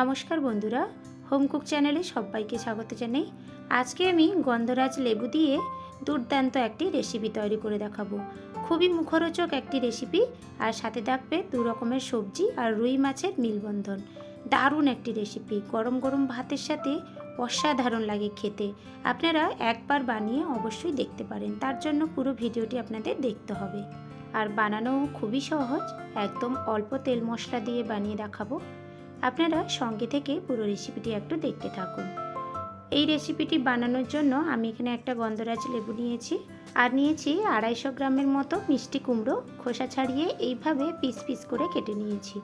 নমস্কার বন্ধুরা হোমকুক চ্যানেলে সবাইকে স্বাগত জানাই। আজকে আমি গন্ধরাজ লেবু দিয়ে দুর্দান্ত একটি রেসিপি তৈরি করে দেখাবো। খুবই মুখরোচক একটি রেসিপি আর সাথে থাকবে দু রকমের সবজি আর রুই মাছের মিলবন্ধন। দারুণ একটি রেসিপি গরম গরম ভাতের সাথে অসাধারণ লাগে খেতে। আপনারা একবার বানিয়ে অবশ্যই দেখতে পারেন, তার জন্য পুরো ভিডিওটি আপনাদের দেখতে হবে। আর বানানো খুবই সহজ, একদম অল্প তেল মশলা দিয়ে বানিয়ে দেখাবো। আপনারা সঙ্গে থেকে পুরো রেসিপিটি একটু দেখতে থাকুন। এই রেসিপিটি বানানোর জন্য আমি এখানে একটা গন্ধরাজ লেবু নিয়েছি আর নিয়েছি আড়াইশো গ্রামের মতো মিষ্টি কুমড়ো, খোসা ছাড়িয়ে এইভাবে পিস পিস করে কেটে নিয়েছি।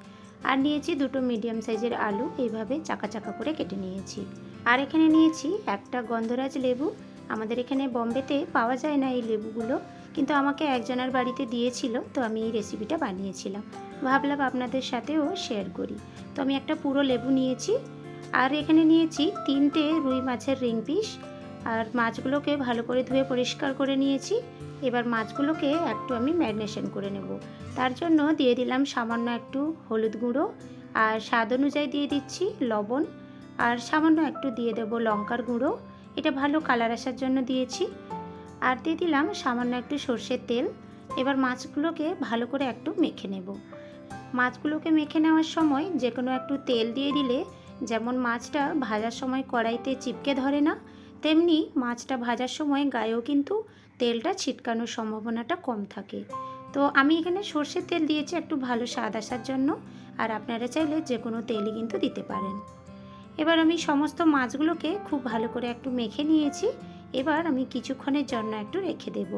আর নিয়েছি দুটো মিডিয়াম সাইজের আলু, এইভাবে চাকা চাকা করে কেটে নিয়েছি। আর এখানে নিয়েছি একটা গন্ধরাজ লেবু। আমাদের এখানে বম্বেতে পাওয়া যায় না এই লেবুগুলো। কিন্তু আমাকে একজনের বাড়িতে দিয়েছিল, তো আমি এই রেসিপিটা বানিয়েছিলাম। ভাবলাম আপনাদের সাথেও শেয়ার করি। তো আমি একটা পুরো লেবু নিয়েছি, আর এখানে নিয়েছি তিনটে রুই মাছের রিং পিস আর মাছগুলোকে ভালো করে ধুয়ে পরিষ্কার করে নিয়েছি। এবার মাছগুলোকে একটু আমি ম্যারিনেশন করে নেব। তার জন্য দিয়ে দিলাম সামান্য একটু হলুদ গুঁড়ো, আর স্বাদ অনুযায়ী দিয়ে দিচ্ছি লবণ, আর সামান্য একটু দিয়ে দেবো লঙ্কার গুঁড়ো। এটা ভালো কালার আসার জন্য দিয়েছি। আর দিয়ে দিলাম সামান্য একটু সর্ষের তেল। এবার মাছগুলোকে ভালো করে একটু মেখে নেব। মাছগুলোকে মেখে নেওয়ার সময় যে কোনো একটু তেল দিয়ে দিলে যেমন মাছটা ভাজার সময় কড়াইতে চিপকে ধরে না, তেমনি মাছটা ভাজার সময় গায়েও কিন্তু তেলটা ছিটকানোর সম্ভাবনাটা কম থাকে। তো আমি এখানে সর্ষের তেল দিয়েছি একটু ভালো স্বাদ আসার জন্য, আর আপনারা চাইলে যে কোনো তেলই কিন্তু দিতে পারেন। এবার আমি সমস্ত মাছগুলোকে খুব ভালো করে একটু মেখে নিয়েছি। এবার আমি কিছুক্ষণের জন্য একটু রেখে দেব।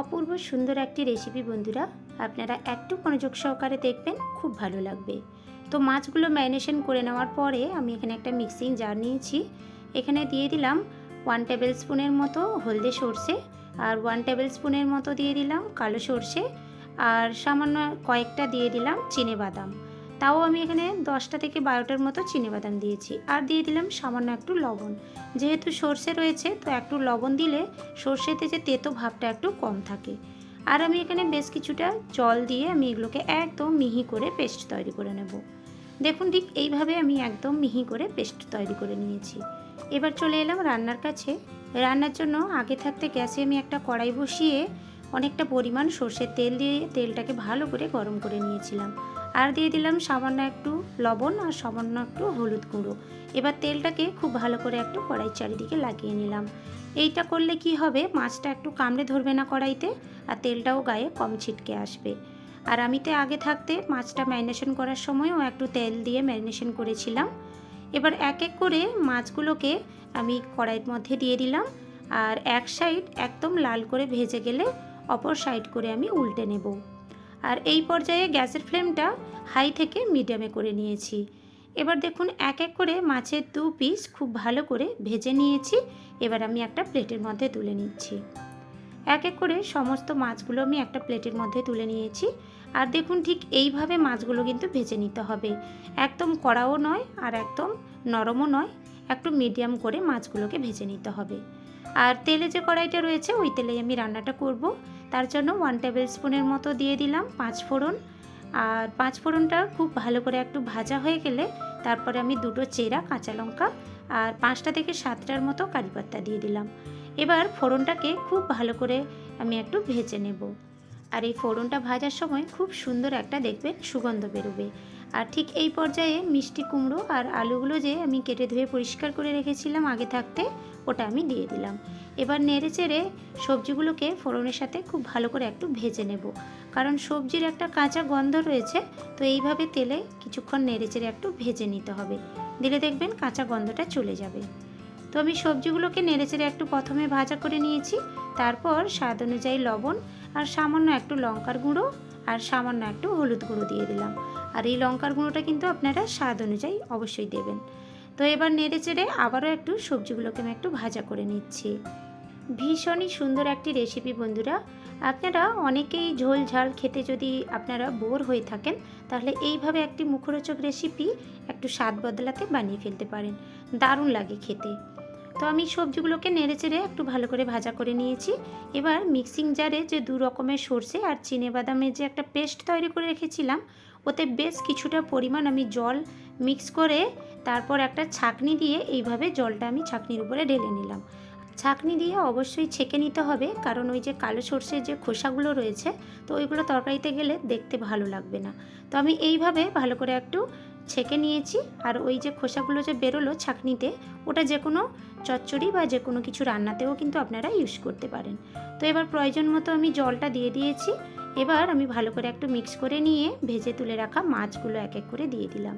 অপূর্ব সুন্দর একটি রেসিপি বন্ধুরা, আপনারা একটু মনোযোগ সহকারে দেখবেন, খুব ভালো লাগবে। তো মাছগুলো ম্যারিনেশন করে নেওয়ার পরে আমি এখানে একটা মিক্সিং জার নিয়েছি। এখানে দিয়ে দিলাম ওয়ান টেবিল স্পুনের মতো হলদে সর্ষে আর ওয়ান টেবিল স্পুনের মতো দিয়ে দিলাম কালো সর্ষে আর সামান্য কয়েকটা দিয়ে দিলাম চিনে বাদাম। তাও আমি এখানে দশটা থেকে বারোটার মতো বাদাম দিয়েছি। আর দিয়ে দিলাম সামান্য একটু লবণ। যেহেতু সর্ষে রয়েছে, তো একটু লবণ দিলে সর্ষেতে যে তেতো ভাবটা একটু কম থাকে। আর আমি এখানে বেশ কিছুটা জল দিয়ে আমি এগুলোকে একদম মিহি করে পেস্ট তৈরি করে নেব। দেখুন ঠিক এইভাবে আমি একদম মিহি করে পেস্ট তৈরি করে নিয়েছি। এবার চলে এলাম রান্নার কাছে। রান্নার জন্য আগে থাকতে গ্যাসে আমি একটা কড়াই বসিয়ে অনেকটা পরিমাণ সর্ষের তেল দিয়ে তেলটাকে ভালো করে গরম করে নিয়েছিলাম। আর দিয়ে দিলাম সামান্য একটু লবণ আর সামান্য একটু হলুদ গুঁড়ো। এবার তেলটাকে খুব ভালো করে একটু কড়াই চারিদিকে লাগিয়ে নিলাম। এইটা করলে কি হবে, মাছটা একটু কামড়ে ধরবে না কড়াইতে আর তেলটাও গায়ে কম ছিটকে আসবে। আর আমি তো আগে থাকতে মাছটা ম্যারিনেশন করার সময়ও একটু তেল দিয়ে ম্যারিনেশন করেছিলাম। এবার এক এক করে মাছগুলোকে আমি কড়াইয়ের মধ্যে দিয়ে দিলাম। আর এক সাইড একদম লাল করে ভেজে গেলে অপর সাইড করে আমি উল্টে নেব। আর এই পর্যায়ে গ্যাসের ফ্লেমটা হাই থেকে মিডিয়ামে করে নিয়েছি। এবার দেখুন এক এক করে মাছের দু পিস খুব ভালো করে ভেজে নিয়েছি। এবার আমি একটা প্লেটের মধ্যে তুলে নিচ্ছি। এক এক করে সমস্ত মাছগুলো আমি একটা প্লেটের মধ্যে তুলে নিয়েছি। আর দেখুন ঠিক এইভাবে মাছগুলো কিন্তু ভেজে নিতে হবে। একদম কড়াও নয় আর একদম নরমও নয়, একটু মিডিয়াম করে মাছগুলোকে ভেজে নিতে হবে। আর তেলে যে কড়াইটা রয়েছে, ওই তেলেই আমি রান্নাটা করব। তার জন্য ওয়ান টেবিল স্পুনের মতো দিয়ে দিলাম, পাঁচ ফোড়ন। আর পাঁচ ফোড়নটা খুব ভালো করে একটু ভাজা হয়ে গেলে তারপরে আমি দুটো চেরা কাঁচা লঙ্কা আর পাঁচটা থেকে সাতটার মতো কারিপাত্তা দিয়ে দিলাম। এবার ফোড়নটাকে খুব ভালো করে আমি একটু ভেজে নেব। আর এই ফোড়নটা ভাজার সময় খুব সুন্দর একটা দেখবেন সুগন্ধ বেরোবে। আর ঠিক এই পর্যায়ে মিষ্টি কুমড়ো আর আলুগুলো যে আমি কেটে ধুয়ে পরিষ্কার করে রেখেছিলাম আগে থাকতে, ওটা আমি দিয়ে দিলাম। এবার নেড়ে চেড়ে সবজিগুলোকে ফোড়নের সাথে খুব ভালো করে একটু ভেজে নেব। কারণ সবজির একটা কাঁচা গন্ধ রয়েছে, তো এইভাবে তেলে কিছুক্ষণ নেড়ে চেড়ে একটু ভেজে নিতে হবে। দিলে দেখবেন কাঁচা গন্ধটা চলে যাবে। তো আমি সবজিগুলোকে নেড়ে চেড়ে একটু প্রথমে ভাজা করে নিয়েছি। তারপর স্বাদ অনুযায়ী লবণ আর সামান্য একটু লঙ্কার গুঁড়ো আর সামান্য একটু হলুদ গুঁড়ো দিয়ে দিলাম। আর এই লঙ্কার গুঁড়োটা কিন্তু আপনারা স্বাদ অনুযায়ী অবশ্যই দেবেন। তো এবার নেড়ে চেড়ে আবারও একটু সবজিগুলোকে আমি একটু ভাজা করে নিচ্ছি। ভীষণই সুন্দর একটি রেসিপি বন্ধুরা। আপনারা অনেকেই ঝোল ঝাল খেতে যদি আপনারা বোর হয়ে থাকেন, তাহলে এইভাবে একটি মুখরোচক রেসিপি একটু স্বাদ বদলাতে বানিয়ে ফেলতে পারেন। দারুণ লাগে খেতে। তো আমি সবজিগুলোকে নেড়ে চেড়ে একটু ভালো করে ভাজা করে নিয়েছি। এবার মিক্সিং জারে যে দু রকমের সর্ষে আর বাদামের যে একটা পেস্ট তৈরি করে রেখেছিলাম, ওতে বেশ কিছুটা পরিমাণ আমি জল মিক্স করে তারপর একটা ছাকনি দিয়ে এইভাবে জলটা আমি ছাকনির উপরে ঢেলে নিলাম। ছাকনি দিয়ে অবশ্যই ছেঁকে নিতে হবে, কারণ ওই যে কালো সর্ষের যে খোসাগুলো রয়েছে, তো ওইগুলো তরকারিতে গেলে দেখতে ভালো লাগবে না। তো আমি এইভাবে ভালো করে একটু ছেঁকে নিয়েছি, আর ওই যে খোসাগুলো যে বেরোলো ছাঁকনিতে, ওটা যে কোনো চচ্চড়ি বা যে কোনো কিছু রান্নাতেও কিন্তু আপনারা ইউজ করতে পারেন। তো এবার প্রয়োজন মতো আমি জলটা দিয়ে দিয়েছি, এবার আমি ভালো করে একটু মিক্স করে নিয়ে ভেজে তুলে রাখা মাছগুলো এক এক করে দিয়ে দিলাম।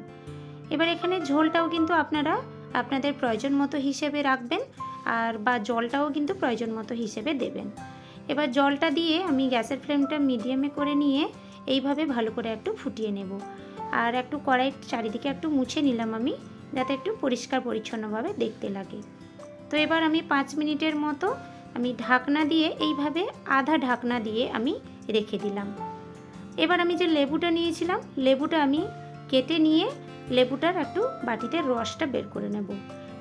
এবার এখানে ঝোলটাও কিন্তু আপনারা আপনাদের প্রয়োজন মতো হিসেবে রাখবেন আর বা জলটাও কিন্তু প্রয়োজন মতো হিসেবে দেবেন। এবার জলটা দিয়ে আমি গ্যাসের ফ্লেমটা মিডিয়ামে করে নিয়ে এইভাবে ভালো করে একটু ফুটিয়ে নেব। আর একটু কড়াই চারিদিকে একটু মুছে নিলাম আমি, যাতে একটু পরিষ্কার পরিচ্ছন্নভাবে দেখতে লাগে। তো এবার আমি পাঁচ মিনিটের মতো আমি ঢাকনা দিয়ে এইভাবে আধা ঢাকনা দিয়ে আমি রেখে দিলাম। এবার আমি যে লেবুটা নিয়েছিলাম, লেবুটা আমি কেটে নিয়ে লেবুটার একটু বাটিতে রসটা বের করে নেব।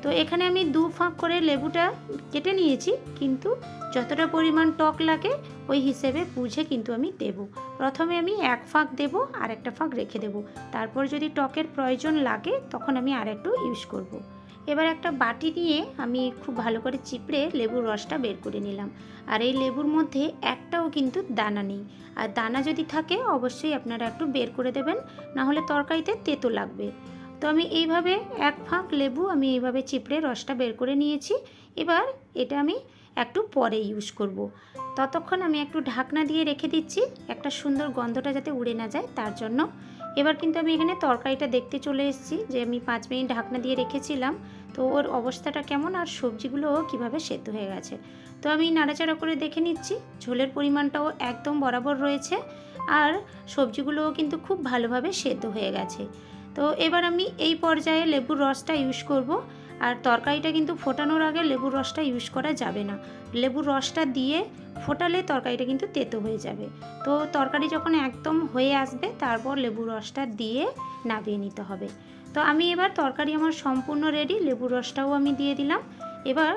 তো এখানে আমি দু ফাঁক করে লেবুটা কেটে নিয়েছি, কিন্তু যতটা পরিমাণ টক লাগে, ওই হিসেবে বুঝে কিন্তু আমি দেব। প্রথমে আমি এক ফাঁক দেব, আর একটা ফাঁক রেখে দেব। তারপর যদি টকের প্রয়োজন লাগে, তখন আমি আর একটু ইউজ করব। এবার একটা বাটি নিয়ে আমি খুব ভালো করে চিপড়ে লেবুর রসটা বের করে নিলাম। আর এই লেবুর মধ্যে একটাও কিন্তু দানা নেই। আর দানা যদি থাকে, অবশ্যই আপনারা একটু বের করে দেবেন না হলে তরকারিতে তেতো লাগবে। তো আমি এইভাবে এক ফাঁক লেবু, আমি এইভাবে চিপড়ে রসটা বের করে নিয়েছি। এবার এটা আমি একটু পরে ইউজ করব। ততক্ষণ আমি একটু ঢাকনা দিয়ে রেখে দিচ্ছি, একটা সুন্দর গন্ধটা যাতে উড়ে না যায় তার জন্য। এবার কিন্তু আমি এখানে তরকারিটা দেখতে চলে এসেছি যে আমি পাঁচ মিনিট ঢাকনা দিয়ে রেখেছিলাম। তো ওর অবস্থাটা কেমন আর সবজিগুলো কীভাবে সেদ্ধ হয়ে গেছে। তো আমি নাড়াচাড়া করে দেখে নিচ্ছি, ঝোলের পরিমাণটাও একদম বরাবর রয়েছে। আর সবজিগুলোও কিন্তু খুব ভালোভাবে সেদ্ধ হয়ে গেছে। তো এবার আমি এই পর্যায়ে লেবুর রসটা ইউজ করব। আর তরকারিটা কিন্তু ফোটানোর আগে লেবুর রসটা ইউজ করা যাবে না। লেবুর রসটা দিয়ে ফোটালে তরকারিটা কিন্তু তেতো হয়ে যাবে। তো তরকারি যখন একদম হয়ে আসবে, তারপর লেবুর রসটা দিয়ে নামিয়ে নিতে হবে। তো আমি এবার তরকারি আমার সম্পূর্ণ রেডি লেবুর রসটাও আমি দিয়ে দিলাম। এবার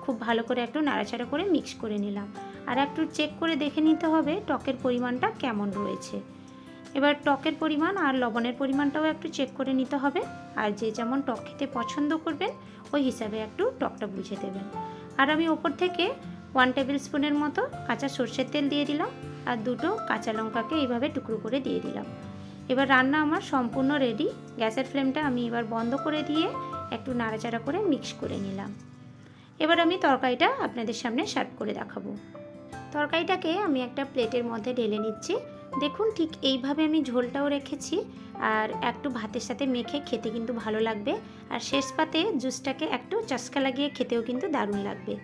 খুব ভালো করে একটু নাড়াচাড়া করে মিক্স করে নিলাম। আর একটু চেক করে দেখে নিতে হবে টকের পরিমাণটা কেমন রয়েছে। এবার টকের পরিমাণ আর লবণের পরিমাণটাও একটু চেক করে নিতে হবে। আর যে যেমন টক খেতে পছন্দ করবেন, ওই হিসাবে একটু টকটা বুঝে দেবেন। আর আমি ওপর থেকে ওয়ান টেবিল স্পুনের মতো কাঁচা সর্ষের তেল দিয়ে দিলাম আর দুটো কাঁচা লঙ্কাকে এইভাবে টুকরো করে দিয়ে দিলাম। এবার রান্না আমার সম্পূর্ণ রেডি গ্যাসের ফ্লেমটা আমি এবার বন্ধ করে দিয়ে একটু নাড়াচাড়া করে মিক্স করে নিলাম। এবার আমি তরকারিটা আপনাদের সামনে সার্ভ করে দেখাবো। তরকারিটাকে আমি একটা প্লেটের মধ্যে ঢেলে নিচ্ছি। দেখুন, ঠিক এইভাবে আমি ঝোলটাও রেখেছি। আর একটু ভাতের সাথে মেখে খেতে কিন্তু ভালো লাগবে। আর শেষ পাতে জুসটাকে একটু চস্কা লাগিয়ে খেতেও কিন্তু দারুণ লাগবে।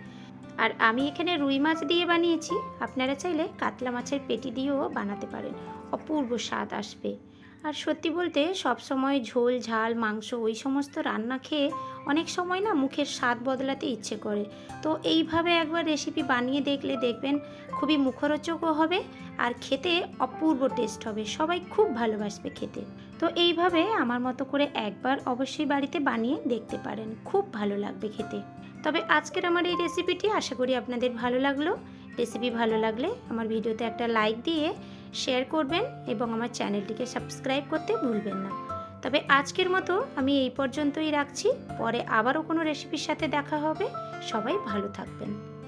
আর আমি এখানে রুই মাছ দিয়ে বানিয়েছি। আপনারা চাইলে কাতলা মাছের পেটি দিয়েও বানাতে পারেন। অপূর্ব স্বাদ আসবে। আর সত্যি বলতে সব সময় ঝোল, ঝাল, মাংস ওই সমস্ত রান্না খেয়ে অনেক সময় না মুখের স্বাদ বদলাতে ইচ্ছে করে। তো এইভাবে একবার রেসিপি বানিয়ে দেখলে দেখবেন খুবই মুখরোচকও হবে আর খেতে অপূর্ব টেস্ট হবে। সবাই খুব ভালোবাসবে খেতে। তো এইভাবে আমার মতো করে একবার অবশ্যই বাড়িতে বানিয়ে দেখতে পারেন। খুব ভালো লাগবে খেতে। তবে আজকের আমার এই রেসিপিটি আশা করি আপনাদের ভালো লাগল। রেসিপি ভালো লাগলে আমার ভিডিওতে একটা লাইক দিয়ে শেয়ার করবেন এবং আমার চ্যানেলটিকে সাবস্ক্রাইব করতে ভুলবেন না। তবে আজকের মতো আমি এই পর্যন্তই রাখছি। পরে আবারও কোনো রেসিপির সাথে দেখা হবে। সবাই ভালো থাকবেন।